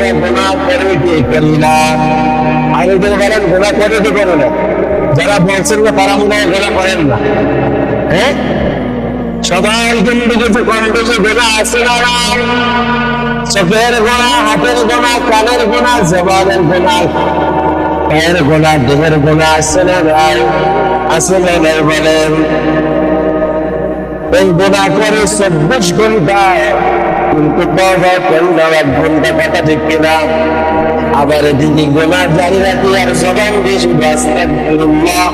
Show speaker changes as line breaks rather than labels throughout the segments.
আমরা গোনা করে কি করি না আরেকজন বলেন গোনা করে কি করে না। যারা বলছেন যে তারা মনে হয় করেন না। হ্যাঁ সবাই কিন্তু কিছু কম বেশি আছে না চোখের গোনা হাতের গোনা কানের গোনা জবানের গোনা পায়ের গোনা দেহের গোনা আছে না ভাই আছে না বলেন। এই গোনা করে চব্বিশ ঘণ্টা কিন্তু আবার এদিকে গোনা জারি রাখি আর জবান বেশি আস্তাক ফিরুল্লাহ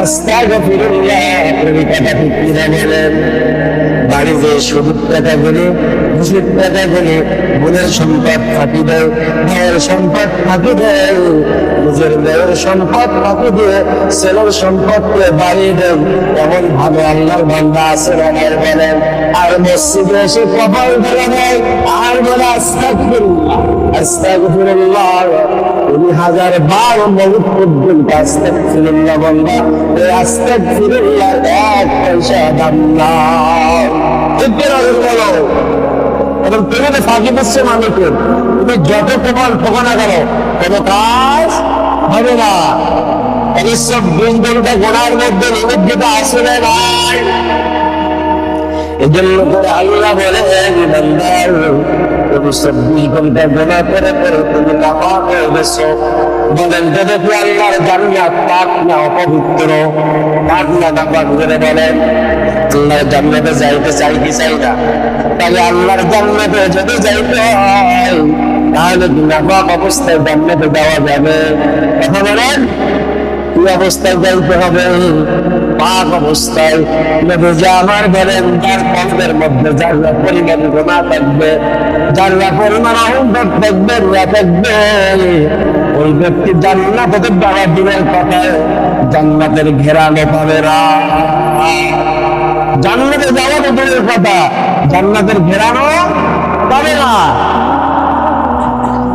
আস্তাক ফিরুল্লাহ তুমি কথা ঠিক কিনা বলেন বাড়িতে সুদূর টাকা গুলো ঘুষের টাকা গুলো বোনের সম্পদ ফাঁকি দেয় ভাইয়ের সম্পদ ফাঁকি দেয়, নিজের মেয়ের সম্পদ ফাঁকি দিয়ে ছেলের সম্পদকে বাড়িয়ে দেন। এমন ভালো আল্লাহর বান্দা আছে রানের বলেন আর মসজিদে এসে কপাল ধরে নেয়। আর বলে, আস্তাগফিরুল্লাহ। আস্তাগফিরুল্লাহ। তুমি হাজার বার মৌত পর্যন্ত আস্তাগফিরুল্লাহ বলবা এই আস্তাগফিরুল্লাহ এক পয়সা দাম না। না বলো। এবং তুমি তো ফাঁকি দিচ্ছে মানুষের। তুমি যত প্রমাণ ঠোকা না করো কোনো কাজ হবে না। এইসব বিন্দুটা গোড়ার মধ্যে নিমজ্জিত আসলে নাই এজন্য আল্লাহ বলে তুমি চব্বিশ ঘণ্টা গোনা করে বলেন যদি আল্লাহর জান্নাত পাক না, অপবিত্র, পাক না নাপাক করে বলেন, আল্লাহর জান্নাতে যাইতে চাই কি চাই না? তাহলে আল্লাহর জান্নাতে যদি যাইতে হয়, তাহলে নাপাক অবস্থায় জান্নাতে দেওয়া যাবে। কথা বলেন? কি অবস্থায় যাইতে হবে? পাক অবস্থায়। না দিনের কথায় জান্নাতের ঘেরানো পাবে না। জান্নাতে যাওয়া তো দূরের কথা, জান্নাতের ঘেরানো পাবে না।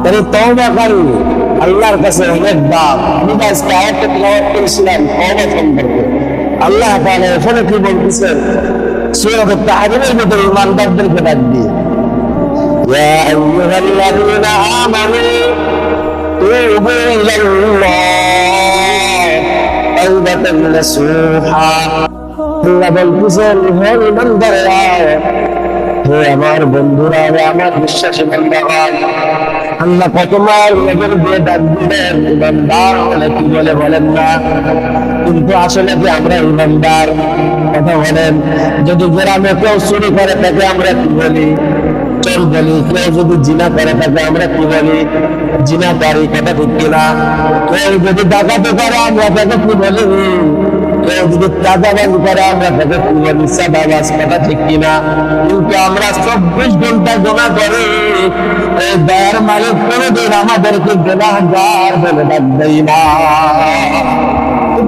তাহলে তওবা করি, আল্লাহর কাছে অনেক দাম। আমি আজকে আয়াতটা তিলাওয়াত করেছিলাম সম্পর্কে। আল্লাহ তাআলা এখানে কি বলতেছেন? সূরা তাহরিমের মধ্যে ইমানদারদেরকে ডাক দিয়ে। আমার বন্ধুরা আমার বিশ্বাসী বান্দাগণ আল্লাহ কতবার নজর দিয়ে ডাক দিলেন ইমানদার বলে কি বলে বলেন না। কিন্তু আসলে কি আমরা ইমানদার, কথা বলেন। যদি গ্রামে কেউ চুরি করে, তাকে আমরা কি বলি? চোর বলি। কেউ যদি জিনা করে, তাকে আমরা কি বলি? জিনা করি কথা ঠিক কিনা? কেউ যদি ডাকাতি করে, আমরা তাকে কি বলি? কেউ যদি করে, আমরা তাকে কি বলি? চাঁদাবাজ, কথা ঠিক কিনা? কিন্তু আমরা চব্বিশ ঘণ্টা গোনা করি। দয়ার মালিক কোনোদিন আমাদেরকে গোনাগার বলে ডাক দেই না।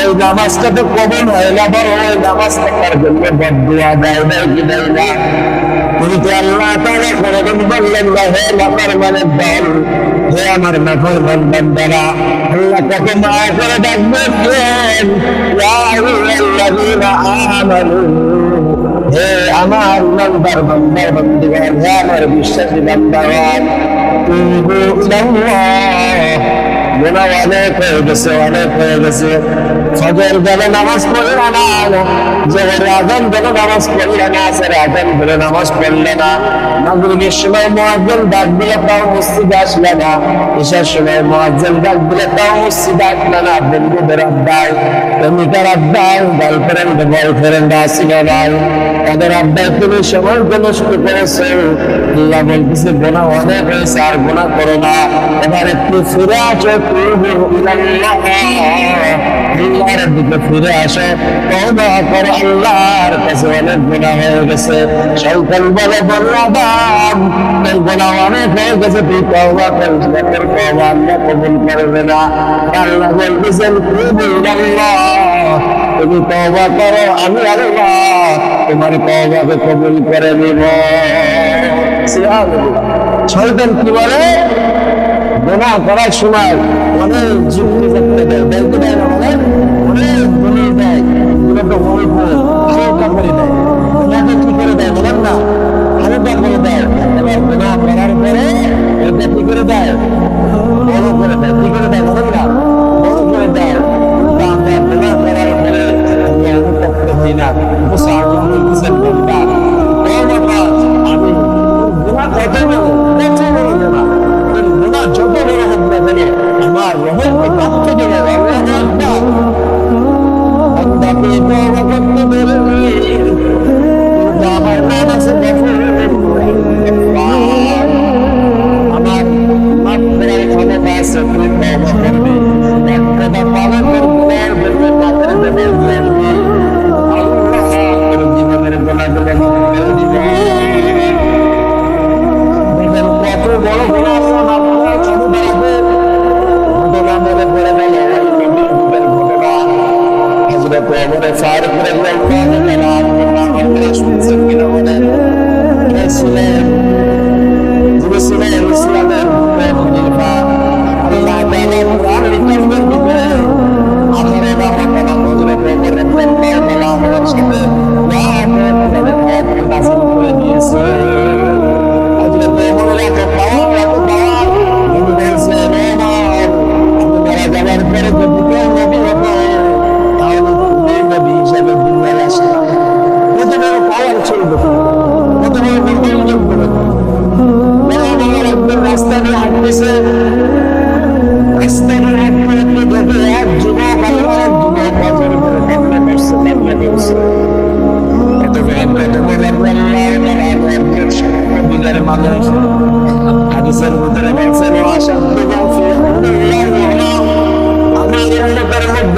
এই নামাজটা তো কবল হয় না বড় হয় নামাজ থাকার জন্য বদুয়া দেয় দেয় কি দেয় না? কিন্তু আল্লাহ তাআলা কোনদিন বললেন না, হে আমার মানে দল হে আমার নফর বান্দারা, আল্লাহ তাকে মায়া করে ডাকবেন, হে আমার নাম্বার বান্দার বান্দিগণ, হে আমার বিশ্বাসী বান্দাগণ। তুবু গোনা অনেক হয়ে গেছে অনেক হয়ে গেছে, ফজর বেলা নামাজ পড়লে না জোহর আজান বেলা নামাজ পড়লে না আসের আজান বেলা নামাজ পড়লে না। মাগরিবের সময় মুয়াজ্জিন ডাক দিলে তাও মসজিদে আসলে না। ঈশার সময় ডাক দিলে তাও না। বন্ধুদের প্রেমিকার গার্লফ্রেন্ড বয়ফ্রেন্ড তাদের তুমি আল্লাহ বলতেছে গোনা অনেক হয়েছে, আর গোনা করো না। এবার একটু ফিরে আসো আল্লাহর দিকে ফিরে আসো আল্লাহর কাছে অনেক গোনা হয়ে গেছে। সকাল বলে বললাম গোলাম গোলাম অনেক হয়ে গেছে তুই তবা করিস না তোর তবা আল্লাহ কবুল করবে না। আল্লাহ বলতেছেন তুই বলবাল্লাহ তুমি তবা করো, আমি আল্লাহ, তোমার তবাকে কবুল করে নিব। শয়তান কি বলে? গোনা করার সময় অনেক যুক্তি করতে দেয় ব্যাংকে দেয় না, অনেক অনেক দেয়। মূলত মনে হয়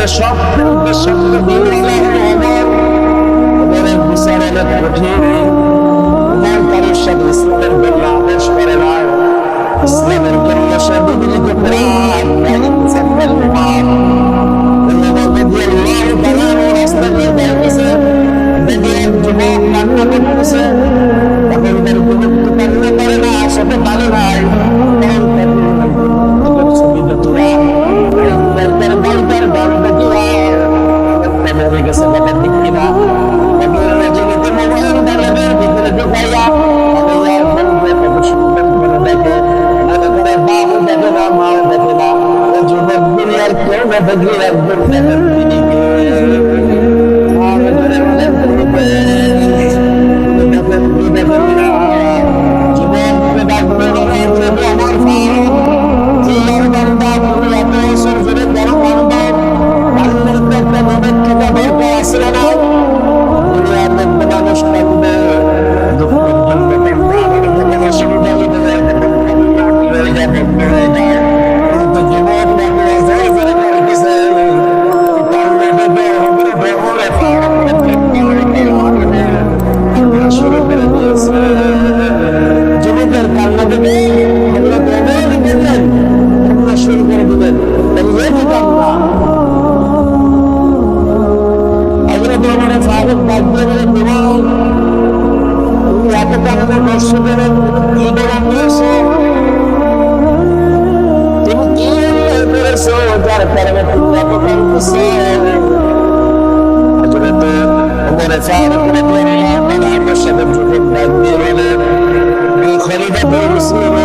the shop, the shop, the shop. i'm going to Thank you.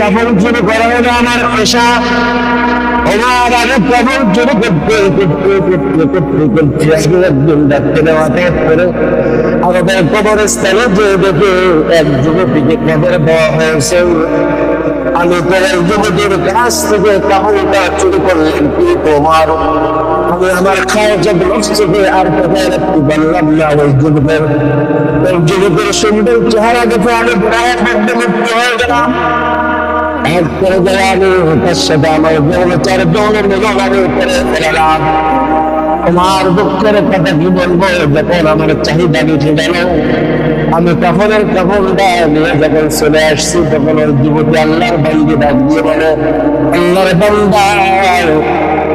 কাপড় চুরি করা হলো আমার আমার আগে কাপড় চুরি করতে করতে করতে করতে করতে আজকে একদিন ডাক্তার নেওয়াতে করে আমাদের কবরস্থানে যে দেখে এক যুবতীকে কবর দেওয়া হয়েছে, আমি প্রায় যুবতীর কাছ থেকে কাপড়টা চুরি করলেন কি তোমার? আমি আমার খাওয়া যাব নষ্ট আর কোথায় পারলাম না ওই যুবকের। ওই যুবকের সুন্দর চেহারা দেখে আমি আমার দুঃখের কথা কি বলব? যখন আমার চাহিদা মিঠে গেল, আমি কাপড়ের কাপড়টা নিয়ে যখন চলে আসছি, তখন ওর যুবতী আল্লাহর বান্দি ডাক দিয়ে বলে, আল্লাহর বান্দা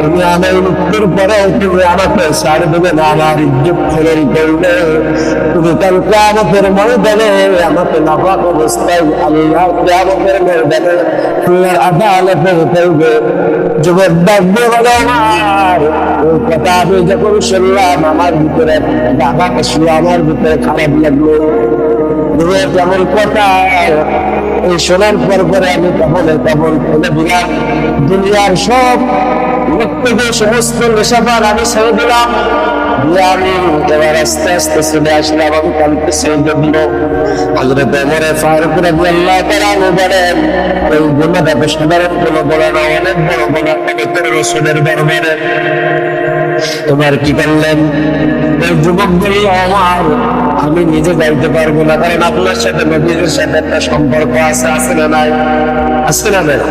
তুমি আমার মৃত্যুর পরে তুমি আমাকে দেবে না, আমার ইজ্জত ফেরন করলে তুমি কালকে আমাদের ময়দানে আমাকে নাপাক অবস্থায় আল্লাহ আমাদের ময়দানে আল্লাহর আদালতে ফেলবে। যুবক ডাকবে বলে আমার কথা আমি যখন শুনলাম, আমার ভিতরে বাবাকে শুনে আমার ভিতরে খারাপ লাগল। যেমন কথা এই শোনার পর পরে আমি তখন তখন ফেলে দিলাম, দুনিয়ার সব বক্তব্য সমস্ত নেশাবার আমি ছেড়ে দিলাম দিয়ে আমি এবার আস্তে আস্তে চলে আসলাম আমি কালকে সেই জন্য হজরত ওমরে ফারুক রাদিয়াল্লাহু তাআলা বলেন ওই তো সাধারণ কোনো বলে না অনেক বড় তোমার কি করলেন যুবক বলল আমার, আমি নিজে যাইতে পারব না, কারণ আপনার সাথে নবীদের সাথে একটা সম্পর্ক আছে আছে না নাই? আছে না নাই?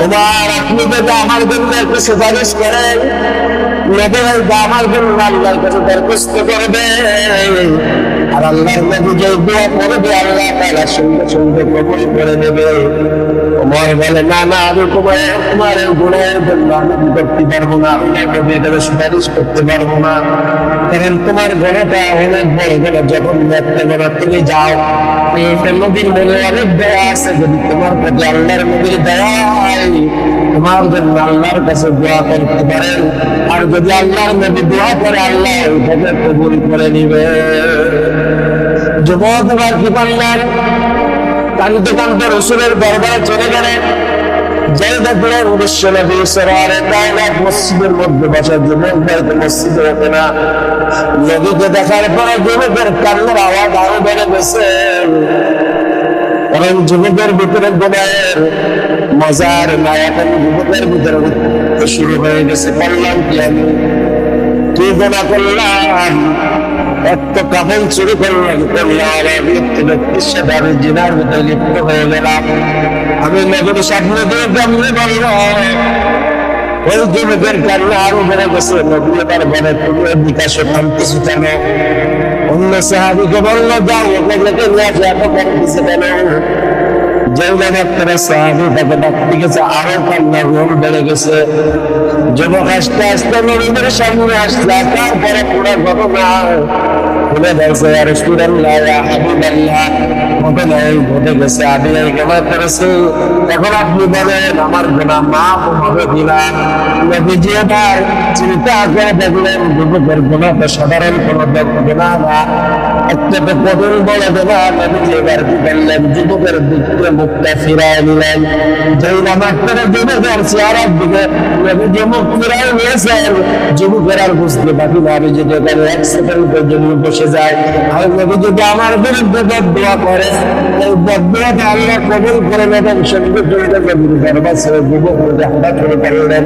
তোমার আপনি যদি আমার জন্য একটা সুপারিশ করেন নবী আমার জন্য আল্লাহর কাছে দরখাস্ত করবে আর আল্লাহর নবী যে দোয়া করবে আল্লাহ তাআলা শুনতে শুনতে কবুল করে নেবে। তোমার বলে, না না, আমি তোমার তোমার গুণের আমি করতে পারব না। আমি এটাকে সুপারিশ করতে পারব না। কারণ তোমার ঘোড়াটা অনেক বড় ঘোড়া যখন দেখতে ঘোড়া তুমি যাও এটা নবীর মনে অনেক দয়া আছে। যদি তোমার প্রতি আল্লাহর নবীর দয়া হয় তোমার জন্য আল্লাহর কাছে দোয়া করতে পারেন। আর যদি আল্লাহর নবী দোয়া করে, আল্লাহ ওইটাকে কবুল করে নিবে। যুবক এবার কি কানতে রসুলের দরবারে চলে গেলেন। দেখলেন নবী মসজিদের মধ্যে বসা, যুবক হয়তো মসজিদে হতো না। নবীকে দেখার পরে যুবকের কান্নার আওয়াজ আরও বেড়ে গেছে। কারণ যুবকের ভিতরে গোড়ায়ের মজার না এখন যুবকের শুরু হয়ে গেছে করলাম কি আমি? কি গোনা করলাম এত কাপড় চুরি করলাম করলাম লিপ্ত ব্যক্তির আমি ভিতরে লিপ্ত হয়ে গেলাম। আমি নগর স্বপ্ন দিয়ে কেমনি বলল ওই যুবকের কারণে আরও বেড়ে গেছে? নবী এবার বলে, তুমি বিকাশ থামতেছি কেন অন্য সাহাবিকে বলল, যাও ওগুলোকে নিয়ে আসে, এত কেন যেগুলো একটা সাহাবি তাকে ডাকতে গেছে, আরও কান্নার রোল বেড়ে গেছে। যুবক আসতে আসতে নবীদের সামনে আসলে তারপরে পুরো ঘটনা খুলে দেখছে আর স্টুডেন্টরা হাবিবাল্লাহ ঘটনায় ঘটে গেছে, আমি এই কেমন করেছি? এখন আপনি বলেন, আমার গোনা মাপ হবে কিনা? এবার চিন্তা করে দেখলেন, যুবকের গোনা সাধারণ কোনো গোনা না। একটা তো কঠিন বলে দেবা নবীজি এবার করলেন যুবকের দিকে মুখটা ফিরায় নিলেন। যেই নামাজটা যুবকের চেহারার দিকে মুখ নিয়েছেন, যুবকের আর বুঝতে না, আমি যদি এক সেকেন্ড পর্যন্ত বসে নবী যদি আমার বিরুদ্ধে করে এই বদুয়াটা আল্লাহ কবুল করে নেবেন সঙ্গে জড়িত নবীর দরবার ছেড়ে যুবক হঠাৎ করে করলেন।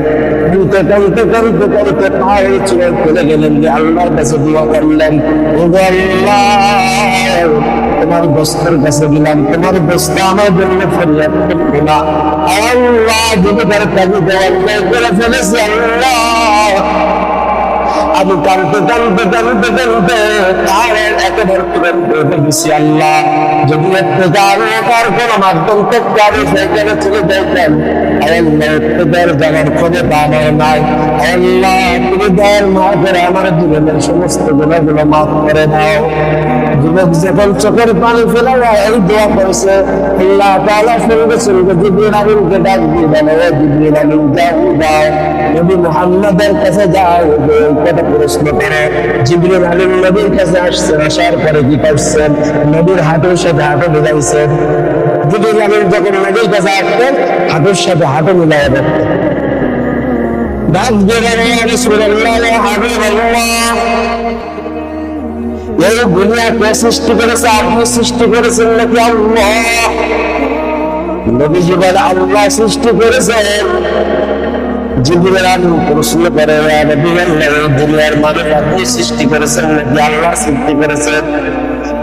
কানতে কানতে কানতে কানতে পায়ে ছিঁড়ে চলে গেলেন যে আল্লাহর কাছে দোয়া করলেন ও গো আল্লাহ, তোমার দোস্তের কাছে গেলাম তোমার দোস্ত আমার জন্য ফরিয়াদ আল্লাহ যুবকের কাজে দেওয়ার করে ফেলেছে, আল্লাহ আমি কানতে কানতে কানতে কানতে তার একেবারে হয়ে গেছি আল্লাহ। যদি একটু তার কোনো মাধ্যম থেকে আমি সেখানে চলে যাইতাম তোদের জানার ক্ষমতা আমার নাই। আল্লাহ তুমি দয়ার মা করে আমার জীবনের সমস্ত গুণাগুলো মাফ করে দাও। যুবক যখন চোখের পানি ফেলে এই দোয়া করেছে, আল্লাহ তাআলা শুনবে শুনবে জিবরিল আমিনকে ডাক দিয়ে বলে, ও জিবরিল আমিন, যাও দাও নবী মুহাম্মাদের কাছে যাও কথা প্রশ্ন করে। জিবরিল আমিন নবীর কাছে আসছেন, আসার পরে কি করছেন? নবীর হাঁটুর সাথে হাঁটু মিলাইছেন। জিবরিল আমিন যখন নবীর কাছে আসতেন হাঁটুর সাথে হাঁটু মিলাই দেখতেন ডাক দিয়ে বলে, "ইয়া রাসূলুল্লাহ, ইয়া হাবিবাল্লাহ, এই দুনিয়া কে সৃষ্টি করেছে? আপনি সৃষ্টি করেছেন নাকি আল্লাহ? নবীজি বলে আল্লাহ সৃষ্টি করেছেন। জিবরিল আমিন প্রশ্ন করে "ইয়া নবী আল্লাহ, এই দুনিয়ার মানুষ আপনি সৃষ্টি করেছেন নাকি আল্লাহ সৃষ্টি করেছেন?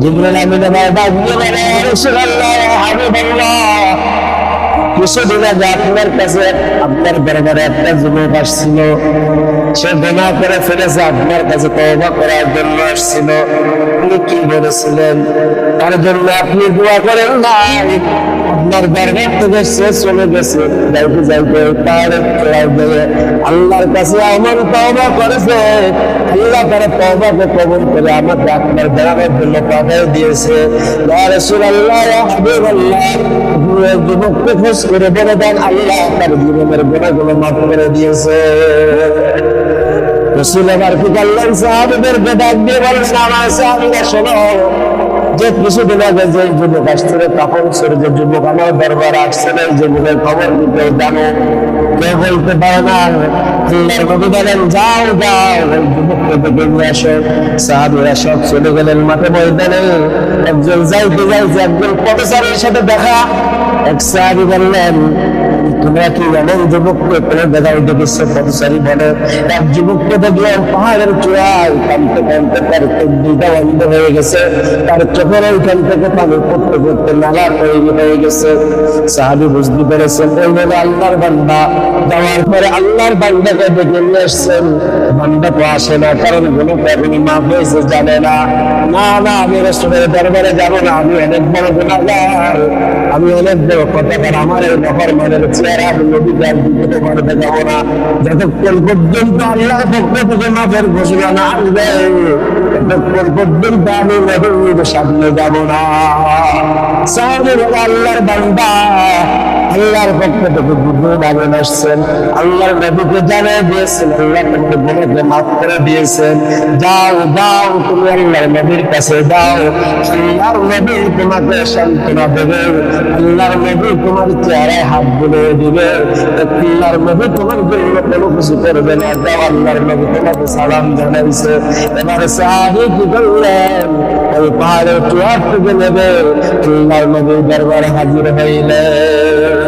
জিবরাইল আমিন আমার ডাক দিয়ে কিছুদিন আগে আপনার কাছে আপনার দরবারে একটা যুবক আসছিল সে গোনা করে ফেলেছে আপনার কাছে তওবা করার জন্য আসছিল আপনি কি বলেছিলেন তার জন্য আপনি দোয়া করেন নাই আপনার দরবার থেকে সে চলে গেছে যাইতে যাইতে তার দিয়ে আল্লাহর কাছে আমার তওবা করেছে। আল্লাহ তার তওবাকে কবুল করে আমার আপনার দরবারের জন্য পাঠিয়ে দিয়েছে। ইয়া রাসূলুল্লাহ, ইয়া হাবিবাল্লাহ যুবককে খোঁজ করে বলে দেন, আল্লাহ তার জীবনের মাফ করে দিয়েছে। রসুল আবার কি করলেন সাহাবিদের বেদাক দিয়ে বলেন, আমার সাহাবিরা, শোনো যে কিছুদিন আগে যে যুবক আসছিল, তখন যে যুবক আমার দরবার আসছিল, এই যুবকের খবর দিতে জানো। কেউ বলতে পারে না, আল্লাহর নবী বলেন, যাও যাও। যুবককে ডেকে নিয়ে আসো। সাহাবিরা সব চলে গেলেন মাঠে ময়দানে একজন যাইতে যাইতে একজন পথচারীর সাথে দেখা। এক সাহাবি বললেন কি যুবককে কোনো জায়গায় দেখেছ পথচারী বলে। এক যুবককে পাহাড়ের চূড়ায় কানতে কানতে তার বন্ধ হয়ে গেছে। তার চোখের ওইখান থেকে পানি পড়তে পড়তে নালা তৈরি হয়ে গেছে। সাহাবি বুঝতে পেরেছেন ওই আল্লাহর বান্দা। যাওয়ার পরে আল্লাহর বান্দাকে নিয়ে এসছেন। বান্দা তো আসে না, কারণ কোনো হয়েছে জানে না। না না, আমি দরবারে যাব না, আমি অনেক বড় গুণাগার আমি অনেক বড় কথাকার, আমার এই নগর মানের চেহারা তোমার না যতক্ষণ পর্যন্ত আল্লাহর পক্ষ থেকে মাফের না। আসবে ততক্ষণ পর্যন্ত আমি নদীর সামনে না। বলে আল্লাহর বান্দা আল্লাহর পক্ষ থেকে দুটো দাবেন আসছেন, আল্লাহর নবীকে জানিয়ে দিয়েছেন আল্লাহ তোমার বোনকে মাফ করে দিয়েছেন। যাও যাও, তুমি আল্লাহর নবীর কাছে যাও। আল্লাহর নবী তোমাকে সান্ত্বনা দেবে আল্লাহর নবী তোমার চেহারায় হাত বুলিয়ে দিবে, আল্লাহর নবী তোমার জন্য কোনো কিছু করবে না। যাও, আল্লাহর নবী তোমাকে সালাম জানাইছে। এবার সাহাবি কি করলেন? ওই পাহাড়ের চুয়ার থেকে নেবে আল্লাহর নবীর দরবারে হাজির হইলেন।